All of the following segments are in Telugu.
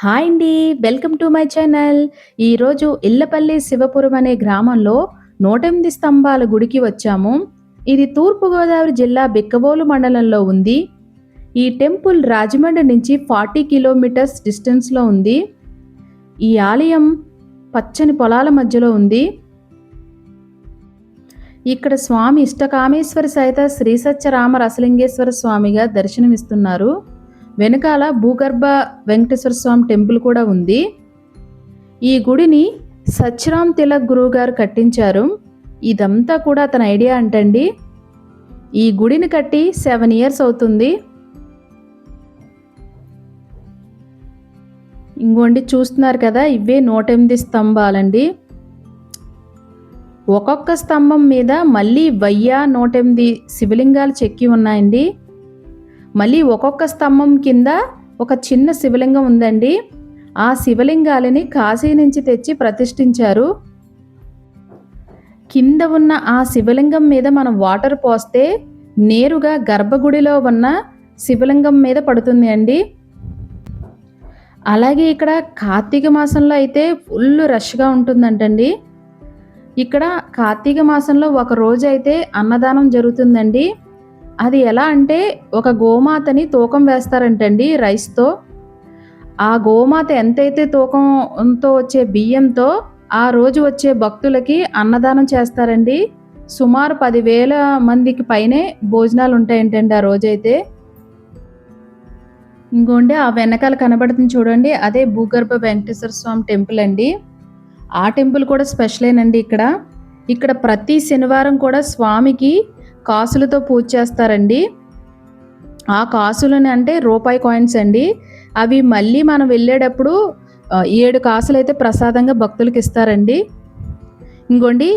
హాయ్ అండి. Welcome to my channel. ఈరోజు ఇల్లపల్లి శివపురం అనే గ్రామంలో నూటెనిమిది స్తంభాల గుడికి వచ్చాము. ఇది తూర్పుగోదావరి జిల్లా బిక్కబోలు మండలంలో ఉంది. ఈ టెంపుల్ రాజమండ్రి నుంచి ఫార్టీ కిలోమీటర్స్ డిస్టెన్స్లో ఉంది. ఈ ఆలయం పచ్చని పొలాల మధ్యలో ఉంది. ఇక్కడ స్వామి ఇష్టకామేశ్వరి సహిత శ్రీ సత్యరామ రసలింగేశ్వర స్వామిగా దర్శనమిస్తున్నారు. వెనకాల భూగర్భ వెంకటేశ్వర స్వామి టెంపుల్ కూడా ఉంది. ఈ గుడిని సత్యరామ్ తిలక్ గురువు గారు కట్టించారు. ఇదంతా కూడా అతని ఐడియా అంటండి. ఈ గుడిని కట్టి సెవెన్ ఇయర్స్ అవుతుంది. ఇంకోండి చూస్తున్నారు కదా ఇవే నూట ఎనిమిది స్తంభాలండి. ఒక్కొక్క స్తంభం మీద మళ్ళీ వయ్య నూట ఎనిమిది శివలింగాలు చెక్కి ఉన్నాయండి. మళ్ళీ ఒక్కొక్క స్తంభం కింద ఒక చిన్న శివలింగం ఉందండి. ఆ శివలింగాలని కాశీ నుంచి తెచ్చి ప్రతిష్ఠించారు. కింద ఉన్న ఆ శివలింగం మీద మనం వాటర్ పోస్తే నేరుగా గర్భగుడిలో ఉన్న శివలింగం మీద పడుతుంది అండి. అలాగే ఇక్కడ కార్తీక మాసంలో అయితే ఫుల్ రష్గా ఉంటుందంటండి. ఇక్కడ కార్తీక మాసంలో ఒక రోజు అయితే అన్నదానం జరుగుతుందండి. అది ఎలా అంటే ఒక గోమాతని తూకం వేస్తారంటండి రైస్తో. ఆ గోమాత ఎంతైతే తూకంతో వచ్చే బియ్యంతో ఆ రోజు వచ్చే భక్తులకి అన్నదానం చేస్తారండి. సుమారు పదివేల మందికి పైనే భోజనాలు ఉంటాయంటండి ఆ రోజైతే. ఇంకోండి ఆ వెనకాల కనబడుతుంది చూడండి అదే భూగర్భ వెంకటేశ్వర స్వామి టెంపుల్ అండి. ఆ టెంపుల్ కూడా స్పెషలేనండి ఇక్కడ. ఇక్కడ ప్రతి శనివారం కూడా స్వామికి కాసులతో పూజ చేస్తారండి. ఆ కాసులని అంటే రూపాయి కాయిన్స్ అండి. అవి మళ్ళీ మనం వెళ్ళేటప్పుడు ఏడు కాసులు అయితే ప్రసాదంగా భక్తులకు ఇస్తారండి. ఇంకోండి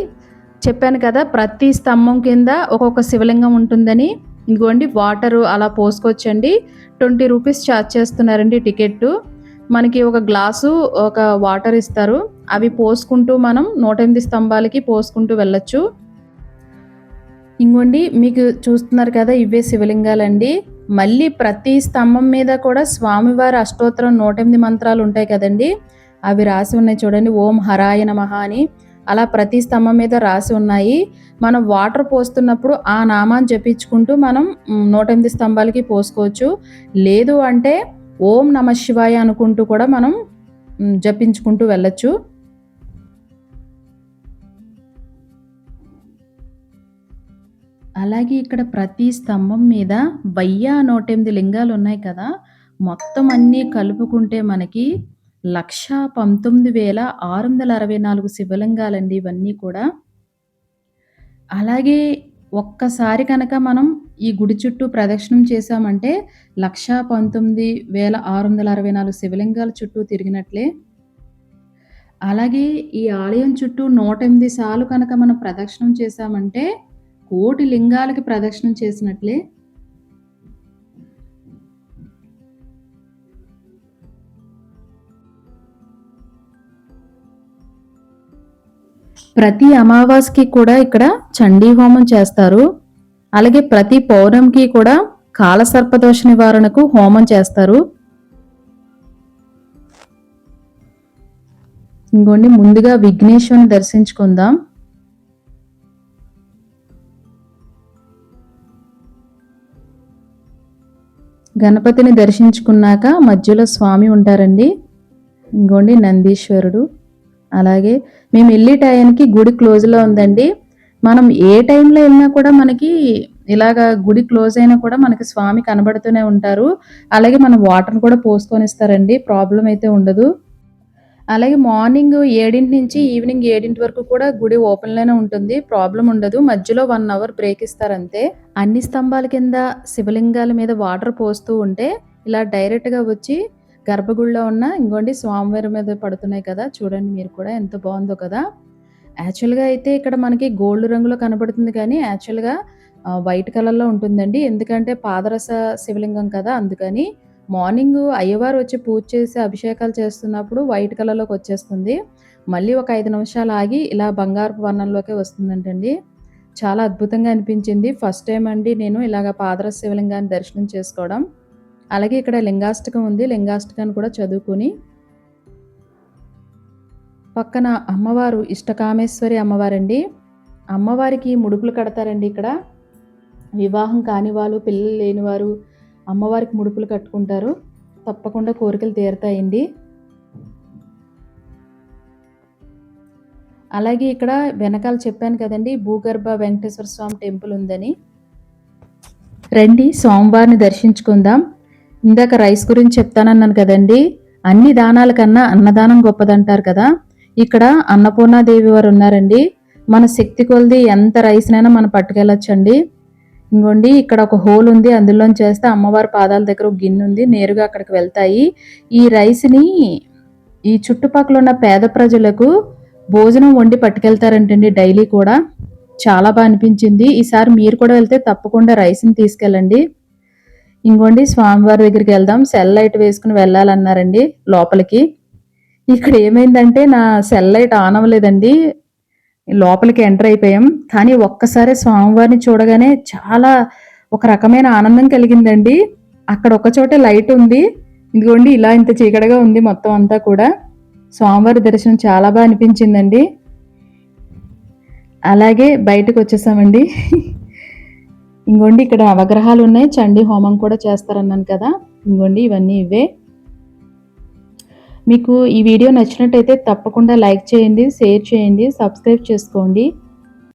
చెప్పాను కదా ప్రతి స్తంభం కింద ఒక్కొక్క శివలింగం ఉంటుందని. ఇంకోండి వాటరు అలా పోసుకోవచ్చండి. ట్వంటీ రూపీస్ ఛార్జ్ చేస్తున్నారండి టికెట్ మనకి ఒక గ్లాసు ఒక వాటర్ ఇస్తారు. అవి పోసుకుంటూ మనం నూట ఎనిమిది స్తంభాలకి పోసుకుంటూ వెళ్ళొచ్చు. ఇంకోండి మీకు చూస్తున్నారు కదా ఇవే శివలింగాలండి. మళ్ళీ ప్రతి స్తంభం మీద కూడా స్వామివారి అష్టోత్తరం నూట ఎనిమిది మంత్రాలు ఉంటాయి కదండి. అవి రాసి ఉన్నాయి చూడండి ఓం హరాయ నమః అని. అలా ప్రతి స్తంభం మీద రాసి ఉన్నాయి. మనం వాటర్ పోస్తున్నప్పుడు ఆ నామాన్ని జపించుకుంటూ మనం నూట ఎనిమిది స్తంభాలకి పోసుకోవచ్చు. లేదు అంటే ఓం నమ శివాయ అనుకుంటూ కూడా మనం జపించుకుంటూ వెళ్ళచ్చు. అలాగే ఇక్కడ ప్రతి స్తంభం మీద వయ్య నూటెనిమిది లింగాలు ఉన్నాయి కదా మొత్తం అన్నీ కలుపుకుంటే మనకి లక్ష పంతొమ్మిది వేల ఆరు వందల అరవై నాలుగు శివలింగాలండి ఇవన్నీ కూడా. అలాగే ఒక్కసారి కనుక మనం ఈ గుడి చుట్టూ ప్రదక్షిణం చేశామంటే లక్ష పంతొమ్మిది వేల ఆరు వందల అరవై నాలుగు శివలింగాల చుట్టూ తిరిగినట్లే. అలాగే ఈ ఆలయం చుట్టూ నూట ఎనిమిది సార్లు కనుక మనం ప్రదక్షిణం చేశామంటే కోటి లింగాలకి ప్రదక్షిణం చేసినట్లే ప్రతి అమావాస్యకి కూడా ఇక్కడ చండీ హోమం చేస్తారు. అలాగే ప్రతి పౌర్ణమికి కూడా కాలసర్పదోష నివారణకు హోమం చేస్తారు. ఇంకోండి ముందుగా విఘ్నేశ్వరుని దర్శించుకుందాం. గణపతిని దర్శించుకున్నాక మధ్యలో స్వామి ఉంటారండి. ఇంకోండి నందీశ్వరుడు. అలాగే మేము వెళ్ళే టైంకి గుడి క్లోజ్లో ఉందండి. మనం ఏ టైంలో వెళ్ళినా కూడా మనకి ఇలాగ గుడి క్లోజ్ అయినా కూడా మనకి స్వామి కనబడుతూనే ఉంటారు. అలాగే మనం వాటర్ కూడా పోసుకొని ఇస్తారండి ప్రాబ్లం అయితే ఉండదు. అలాగే మార్నింగ్ ఏడింటి నుంచి ఈవినింగ్ ఏడింటి వరకు కూడా గుడి ఓపెన్లోనే ఉంటుంది. ప్రాబ్లం ఉండదు. మధ్యలో వన్ అవర్ బ్రేక్ ఇస్తారు అంతే అన్ని స్తంభాల కింద శివలింగాల మీద వాటర్ పోస్తూ ఉంటే ఇలా డైరెక్ట్గా వచ్చి గర్భగుడిలో ఉన్న ఇంకోండి స్వామివారి మీద పడుతున్నాయి కదా చూడండి మీరు కూడా ఎంత బాగుందో కదా. యాక్చువల్గా అయితే ఇక్కడ మనకి గోల్డ్ రంగులో కనబడుతుంది కానీ యాక్చువల్గా వైట్ కలర్లో ఉంటుందండి. ఎందుకంటే పాదరస శివలింగం కదా అందుకని మార్నింగ్ అయ్యవారు వచ్చి పూజ చేసి అభిషేకాలు చేస్తున్నప్పుడు వైట్ కలర్లోకి వచ్చేస్తుంది. మళ్ళీ ఒక ఐదు నిమిషాలు ఆగి ఇలా బంగారపు వర్ణంలోకి వస్తుందంటండి. చాలా అద్భుతంగా అనిపించింది. ఫస్ట్ టైం అండి నేను ఇలాగ పాదర శివలింగాన్ని దర్శనం చేసుకోవడం. అలాగే ఇక్కడ లింగాష్టకం ఉంది. లింగాష్టకాన్ని కూడా చదువుకొని పక్కన అమ్మవారు ఇష్టకామేశ్వరి అమ్మవారండి. అమ్మవారికి ముడుపులు కడతారండి ఇక్కడ. వివాహం కాని వాళ్ళు పిల్లలు లేనివారు అమ్మవారికి ముడుపులు కట్టుకుంటారు. తప్పకుండా కోరికలు తీరుతాయండి. అలాగే ఇక్కడ వెనకాల చెప్పాను కదండి భూగర్భ వెంకటేశ్వర స్వామి టెంపుల్ ఉందని. రండి స్వామివారిని దర్శించుకుందాం. ఇందాక రైస్ గురించి చెప్తానన్నాను కదండి అన్ని దానాల కన్నా అన్నదానం గొప్పదంటారు కదా. ఇక్కడ అన్నపూర్ణాదేవి వారు ఉన్నారండి. మన శక్తి కొలది ఎంత రైస్నైనా మనం పట్టుకెళ్ళొచ్చండి. ఇంకోండి ఇక్కడ ఒక హోల్ ఉంది. అందులో చేస్తే అమ్మవారి పాదాల దగ్గర ఒక గిన్నె ఉంది. నేరుగా అక్కడికి వెళ్తాయి. ఈ రైస్ని ఈ చుట్టుపక్కల ఉన్న పేద ప్రజలకు భోజనం వండి పట్టుకెళ్తారంటండి డైలీ కూడా. చాలా బాగా అనిపించింది. ఈసారి మీరు కూడా వెళ్తే తప్పకుండా రైస్ని తీసుకెళ్ళండి. ఇంకోండి స్వామివారి దగ్గరికి వెళ్దాం. సెల్ లైట్ వేసుకుని వెళ్ళాలన్నారండి లోపలికి. ఇక్కడ ఏమైందంటే నా సెల్ లైట్ ఆన్ అవ్వలేదండి. లోపలికి ఎంటర్ అయిపోయాం. కానీ ఒక్కసారి స్వామివారిని చూడగానే చాలా ఒక రకమైన ఆనందం కలిగిందండి. అక్కడ ఒక చోట లైట్ ఉంది. ఇదిగోండి ఇలా ఇంత చీకటిగా ఉంది మొత్తం అంతా కూడా. స్వామివారి దర్శనం చాలా బాగా అనిపించిందండి. అలాగే బయటకు వచ్చేసామండి. ఇంకోండి ఇక్కడ అవగ్రహాలు ఉన్నాయి. చండీ హోమం కూడా చేస్తారన్నాను కదా. ఇంకోండి ఇవన్నీ ఇవే. మీకు ఈ వీడియో నచ్చినట్టయితే తప్పకుండా లైక్ చేయండి షేర్ చేయండి సబ్స్క్రైబ్ చేసుకోండి.